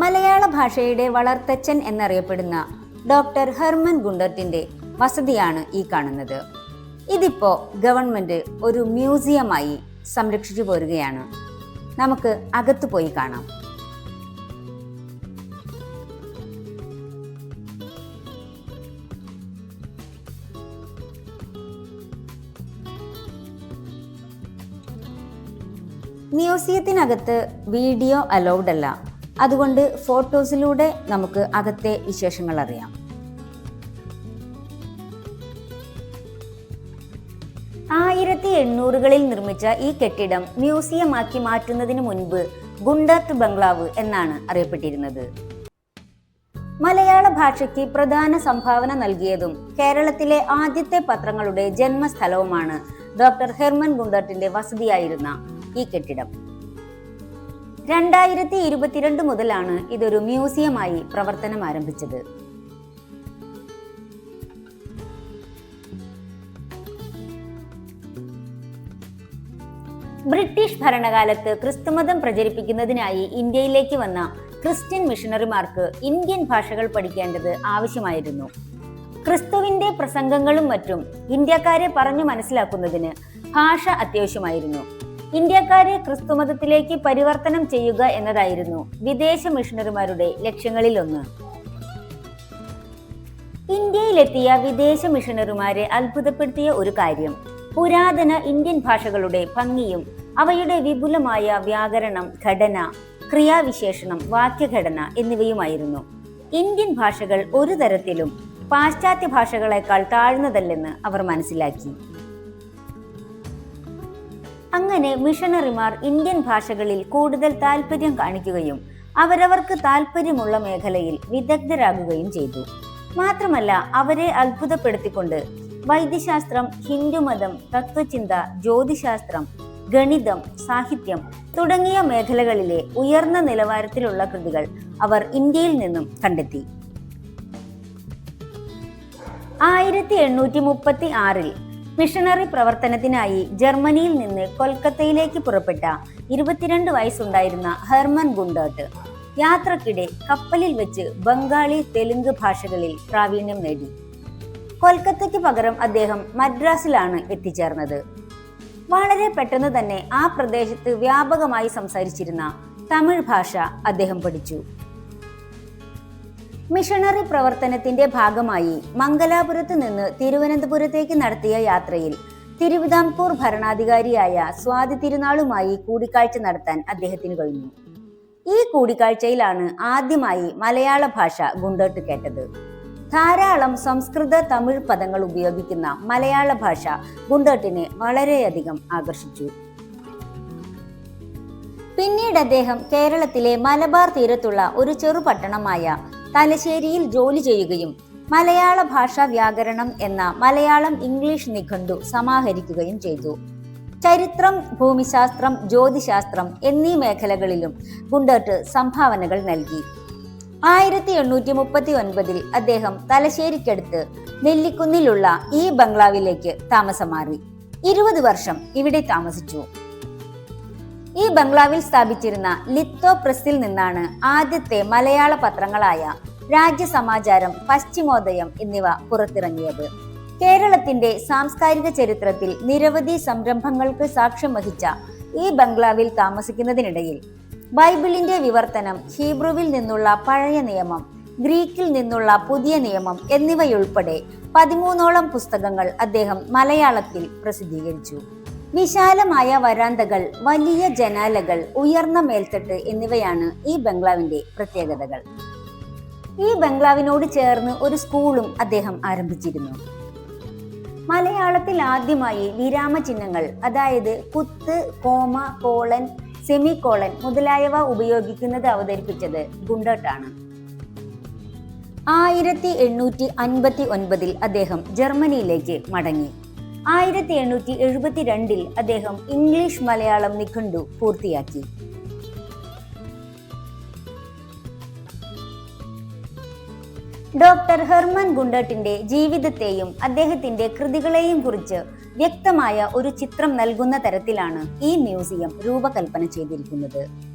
മലയാള ഭാഷയുടെ വളർത്തച്ഛൻ എന്നറിയപ്പെടുന്ന doctor Hermann ഗുണ്ടർട്ടിന്റെ വസതിയാണ് ഈ കാണുന്നത്. ഇതിപ്പോ ഗവൺമെന്റ് ഒരു മ്യൂസിയമായി സംരക്ഷിച്ചു പോരുകയാണ്. നമുക്ക് അകത്തു പോയി കാണാം. മ്യൂസിയത്തിനകത്ത് വീഡിയോ അലൗഡ് അല്ല അതുകൊണ്ട് ഫോട്ടോസിലൂടെ നമുക്ക് അകത്തെ വിശേഷങ്ങൾ അറിയാം. ആയിരത്തി എണ്ണൂറുകളിൽ നിർമ്മിച്ച ഈ കെട്ടിടം മ്യൂസിയമാക്കി മാറ്റുന്നതിന് മുൻപ് ഗുണ്ടർട്ട് ബംഗ്ലാവ് എന്നാണ് അറിയപ്പെട്ടിരുന്നത്. മലയാള ഭാഷയ്ക്ക് പ്രധാന സംഭാവന നൽകിയതും കേരളത്തിലെ ആദ്യത്തെ പത്രങ്ങളുടെ ജന്മസ്ഥലവുമാണ് ഡോക്ടർ ഹെർമൻ ഗുണ്ടർട്ടിന്റെ വസതിയായിരുന്ന ഈ കെട്ടിടം. രണ്ടായിരത്തി ഇരുപത്തിരണ്ട് മുതലാണ് ഇതൊരു മ്യൂസിയമായി പ്രവർത്തനം ആരംഭിച്ചത്. ബ്രിട്ടീഷ് ഭരണകാലത്ത് ക്രിസ്തുമതം പ്രചരിപ്പിക്കുന്നതിനായി ഇന്ത്യയിലേക്ക് വന്ന ക്രിസ്ത്യൻ മിഷണറിമാർക്ക് ഇന്ത്യൻ ഭാഷകൾ പഠിക്കേണ്ടത് ആവശ്യമായിരുന്നു. ക്രിസ്തുവിന്റെ പ്രസംഗങ്ങളും മറ്റും ഇന്ത്യക്കാരെ പറഞ്ഞു മനസ്സിലാക്കുന്നതിന് ഭാഷ അത്യാവശ്യമായിരുന്നു. ഇന്ത്യക്കാരെ ക്രിസ്തുമതത്തിലേക്ക് പരിവർത്തനം ചെയ്യുക എന്നതായിരുന്നു വിദേശ മിഷണറിമാരുടെ ലക്ഷ്യങ്ങളിലൊന്ന്. ഇന്ത്യയിലെത്തിയ വിദേശ മിഷണറിമാരെ അത്ഭുതപ്പെടുത്തിയ ഒരു കാര്യം. പുരാതന ഇന്ത്യൻ ഭാഷകളുടെ ഭംഗിയും അവയുടെ വിപുലമായ വ്യാകരണം ഘടന ക്രിയാവിശേഷണം വാക്യഘടന എന്നിവയുമായിരുന്നു. ഇന്ത്യൻ ഭാഷകൾ ഒരു തരത്തിലും പാശ്ചാത്യ ഭാഷകളെക്കാൾ താഴ്ന്നതല്ലെന്ന് അവർ മനസ്സിലാക്കി. അങ്ങനെ മിഷണറിമാർ ഇന്ത്യൻ ഭാഷകളിൽ കൂടുതൽ താല്പര്യം കാണിക്കുകയും അവരവർക്ക് താല്പര്യമുള്ള മേഖലയിൽ വിദഗ്ധരാകുകയും ചെയ്തു. മാത്രമല്ല അവരെ അത്ഭുതപ്പെടുത്തിക്കൊണ്ട് വൈദ്യശാസ്ത്രം ഹിന്ദുമതം തത്വചിന്ത ജ്യോതിശാസ്ത്രം ഗണിതം സാഹിത്യം തുടങ്ങിയ മേഖലകളിലെ ഉയർന്ന നിലവാരത്തിലുള്ള കൃതികൾ അവർ ഇന്ത്യയിൽ നിന്നും കണ്ടെത്തി. ആയിരത്തി എണ്ണൂറ്റി മുപ്പത്തി ആറിൽ മിഷണറി പ്രവർത്തനത്തിനായി ജർമ്മനിയിൽ നിന്ന് കൊൽക്കത്തയിലേക്ക് പുറപ്പെട്ട ഇരുപത്തിരണ്ട് വയസ്സുണ്ടായിരുന്ന ഹെർമൻ ഗുണ്ടേർട്ട് യാത്രക്കിടെ കപ്പലിൽ വെച്ച് ബംഗാളി തെലുങ്ക് ഭാഷകളിൽ പ്രാവീണ്യം നേടി. കൊൽക്കത്തയ്ക്ക് പകരം അദ്ദേഹം മദ്രാസിലാണ് എത്തിച്ചേർന്നത്. വളരെ പെട്ടെന്ന് തന്നെ ആ പ്രദേശത്ത് വ്യാപകമായി സംസാരിച്ചിരുന്ന തമിഴ് ഭാഷ അദ്ദേഹം പഠിച്ചു. മിഷണറി പ്രവർത്തനത്തിന്റെ ഭാഗമായി മംഗലാപുരത്ത് നിന്ന് തിരുവനന്തപുരത്തേക്ക് നടത്തിയ യാത്രയിൽ തിരുവിതാംകൂർ ഭരണാധികാരിയായ സ്വാതി തിരുനാളുമായി കൂടിക്കാഴ്ച നടത്താൻ അദ്ദേഹത്തിന് കഴിഞ്ഞു. ഈ കൂടിക്കാഴ്ചയിലാണ് ആദ്യമായി മലയാള ഭാഷ ഗുണ്ടോട്ട് കേട്ടത്. ധാരാളം സംസ്കൃത തമിഴ് പദങ്ങൾ ഉപയോഗിക്കുന്ന മലയാള ഭാഷ ഗുണ്ടോട്ടിനെ വളരെയധികം ആകർഷിച്ചു. പിന്നീട് അദ്ദേഹം കേരളത്തിലെ മലബാർ തീരത്തുള്ള ഒരു ചെറുപട്ടണമായ തലശ്ശേരിയിൽ ജോലി ചെയ്യുകയും മലയാള ഭാഷാ വ്യാകരണം എന്ന മലയാളം ഇംഗ്ലീഷ് നിഘണ്ടു സമാഹരിക്കുകയും ചെയ്തു. ചരിത്രം ഭൂമിശാസ്ത്രം ജ്യോതിശാസ്ത്രം എന്നീ മേഖലകളിലും ഗുണ്ടേട്ട് സംഭാവനകൾ നൽകി. ആയിരത്തി എണ്ണൂറ്റി മുപ്പത്തി ഒൻപതിൽ അദ്ദേഹം തലശ്ശേരിക്കടുത്ത് നെല്ലിക്കുന്നിലുള്ള ഈ ബംഗ്ലാവിലേക്ക് താമസം മാറി ഇരുപത് വർഷം ഇവിടെ താമസിച്ചു. ഈ ബംഗ്ലാവിൽ സ്ഥാപിച്ചിരുന്ന ലിത്തോ പ്രസ്സിൽ നിന്നാണ് ആദ്യത്തെ മലയാള പത്രങ്ങളായ രാജ്യസമാചാരം പശ്ചിമോദയം എന്നിവ പുറത്തിറങ്ങിയത്. കേരളത്തിന്റെ സാംസ്കാരിക ചരിത്രത്തിൽ നിരവധി സംരംഭങ്ങൾക്ക് സാക്ഷ്യം വഹിച്ച ഈ ബംഗ്ലാവിൽ താമസിക്കുന്നതിനിടയിൽ ബൈബിളിന്റെ വിവർത്തനം ഹീബ്രുവിൽ നിന്നുള്ള പഴയ നിയമം ഗ്രീക്കിൽ നിന്നുള്ള പുതിയ നിയമം എന്നിവയുൾപ്പെടെ പതിമൂന്നോളം പുസ്തകങ്ങൾ അദ്ദേഹം മലയാളത്തിൽ പ്രസിദ്ധീകരിച്ചു. വിശാലമായ വരാന്തകൾ വലിയ ജനാലകൾ ഉയർന്ന മേൽത്തട്ട് എന്നിവയാണ് ഈ ബംഗ്ലാവിന്റെ പ്രത്യേകതകൾ. ഈ ബംഗ്ലാവിനോട് ചേർന്ന് ഒരു സ്കൂളും അദ്ദേഹം ആരംഭിച്ചിരുന്നു. മലയാളത്തിൽ ആദ്യമായി വിരാമചിഹ്നങ്ങൾ അതായത് കുത്ത് കോമ കോളൻ സെമി കോളൻ മുതലായവ ഉപയോഗിക്കുന്നത് അവതരിപ്പിച്ചത് ഗുണ്ടട്ടാണ്. ആയിരത്തി എണ്ണൂറ്റി അൻപത്തി ഒൻപതിൽ അദ്ദേഹം ജർമ്മനിയിലേക്ക് മടങ്ങി. ആയിരത്തി എണ്ണൂറ്റി എഴുപത്തിരണ്ടിൽ അദ്ദേഹം ഇംഗ്ലീഷ് മലയാളം നിഘണ്ടു പൂർത്തിയാക്കി. ഡോക്ടർ ഹെർമൻ ഗുണ്ടട്ടിന്റെ ജീവിതത്തെയും അദ്ദേഹത്തിന്റെ കൃതികളെയും കുറിച്ച് വ്യക്തമായ ഒരു ചിത്രം നൽകുന്ന തരത്തിലാണ് ഈ മ്യൂസിയം രൂപകൽപ്പന ചെയ്തിരിക്കുന്നത്.